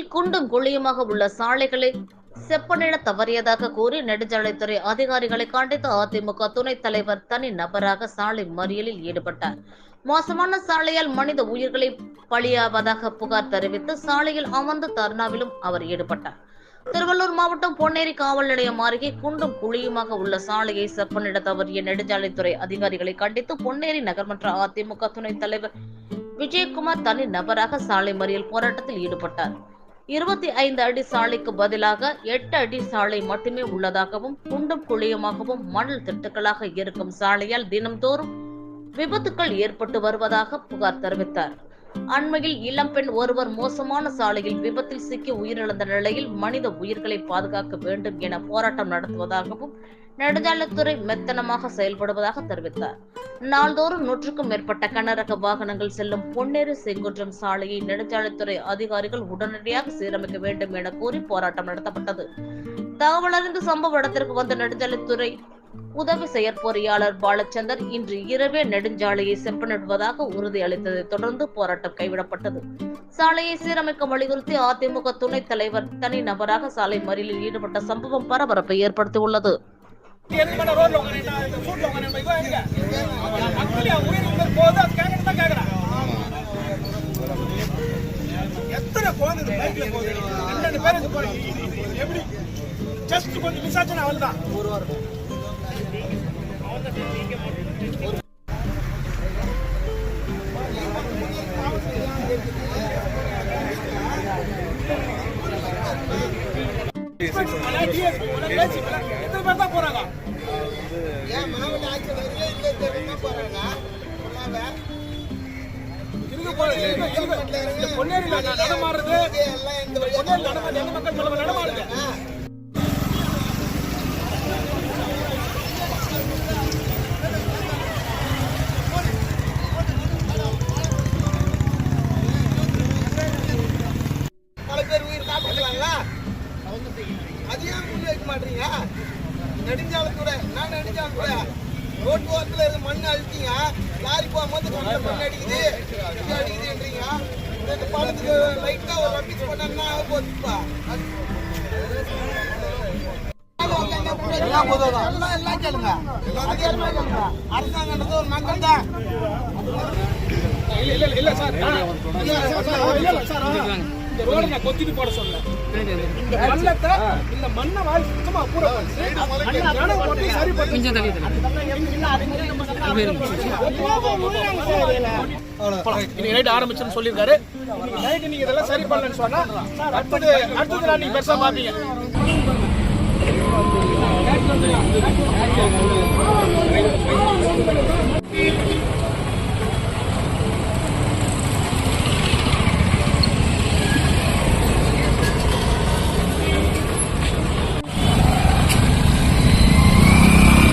சென்னையில் குண்டும் குழியுமாக உள்ள சாலைகளை செப்பனிட தவறியதாக கூறி நெடுஞ்சாலைத்துறை அதிகாரிகளை கண்டித்து அதிமுக துணைத் தலைவர் தனி நபராக சாலை மறியலில் ஈடுபட்டார். மோசமான சாலையால் மனித உயிர்களை பலியாவதாக புகார் தெரிவித்து சாலையில் அமர்ந்து தர்ணாவிலும் அவர் ஈடுபட்டார். திருவள்ளூர் மாவட்டம் பொன்னேரி காவல் நிலையம் அருகே குண்டும் குழியுமாக உள்ள சாலையை செப்பனிட தவறிய நெடுஞ்சாலைத்துறை அதிகாரிகளை கண்டித்து பொன்னேரி நகர்மன்ற அதிமுக துணைத் தலைவர் விஜயகுமார் தனி நபராக சாலை மறியல் போராட்டத்தில் ஈடுபட்டார். இருபத்தி ஐந்து அடி சாலைக்கு பதிலாக எட்டு அடி சாலை மட்டுமே உள்ளதாகவும் குண்டும் குழியுமாகவும் மணல் திட்டுகளாக இருக்கும் சாலையால் தினம்தோறும் விபத்துக்கள் ஏற்பட்டு வருவதாக புகார் தெரிவித்தார். அண்மையில் இளம்பெண் ஒருவர் மோசமான சாலையில் விபத்தில் சிக்கி உயிரிழந்த நிலையில் மனித உயிர்களை பாதுகாக்க வேண்டும் என போராட்டம் நடத்துவதாகவும் நெடுஞ்சாலைத்துறை மெத்தனமாக செயல்படுவதாக தெரிவித்தார். நாள்தோறும் நூற்றுக்கும் மேற்பட்ட கனரக வாகனங்கள் செல்லும் பொன்னேறு செங்குன்றம் சாலையை நெடுஞ்சாலைத்துறை அதிகாரிகள் உடனடியாக சீரமைக்க வேண்டும் என கூறி போராட்டம் நடத்தப்பட்டது. தகவல் அறிந்து சம்பவ இடத்திற்கு வந்த நெடுஞ்சாலைத்துறை உதவி செயற்பொறியாளர் பாலச்சந்தர் இன்று இரவே நெடுஞ்சாலையை செப்பனிடுவதாக உறுதியளித்ததை தொடர்ந்து போராட்டம் கைவிடப்பட்டது. சாலையை சீரமைக்க வலியுறுத்தி அதிமுக துணைத் தலைவர் தனி நபராக சாலை மறியலில் ஈடுபட்ட சம்பவம் பரபரப்பை ஏற்படுத்தியுள்ளது. எதுக்கு ரோட்ல உட்காந்து சூட்ல உட்காந்து மக்கள் உயிர் அது கேட்கறது தான் எத்தனை குழந்தை பைக்ல போகுது ரெண்டு பேர் போறீங்க எப்படி ஜஸ்ட் கொஞ்சம் மிஸ் ஆச்சுன்னா அவள் தான் ஒரு வாரம் எத்தனை பேர் தான் போறாங்க மாவட்ட ஆட்சியர்களே இல்லை தெரியுமா போறாங்க நடமாடுறது எந்த நடமாடுது பல பேர் உயிர் அது ஏன் வைக்க மாட்டீங்க நெடுஞ்சாலை கூட நான் நெடுஞ்சாலை கூட ரோட்டு ஓரத்தில் இருந்து மண் அழுத்திங்க. லாரி போகும்போது கண்ணில் மண் அடிக்குது. இது அடிக்குதுன்றீங்க. இந்த பாலத்துக்கு லைட்டாக ஒரு ரப்பீஸ் பண்ணா போச்சுப்பா எல்லாம் பொதுவாக எல்லாம் எல்லாம் கேளுங்க. அதிகாரமா கேளுங்க. அரசாங்கன்றது ஒரு மக்கள் தான். இல்ல இல்ல இல்ல சார். இல்ல சார், இல்ல சார். இந்த ரோட நான் கொத்திட்டு போட சொன்னேன். இந்த பள்ளத்தை இந்த மண்ணை வாரி சுத்தமா கூட பண்ணி, அந்த ஜனம் போட்டு சரி பண்ணி கொஞ்சம் தள்ளி இன்னைக்கு நைட் ஆரம்பிச்சுன்னு சொல்லியிருக்காரு. நைட்டு நீங்க இதெல்லாம் சரி பண்ணலன்னு சொன்னா அடுத்தது அடுத்தது நான் நீங்க பெருசா பாப்பீங்க.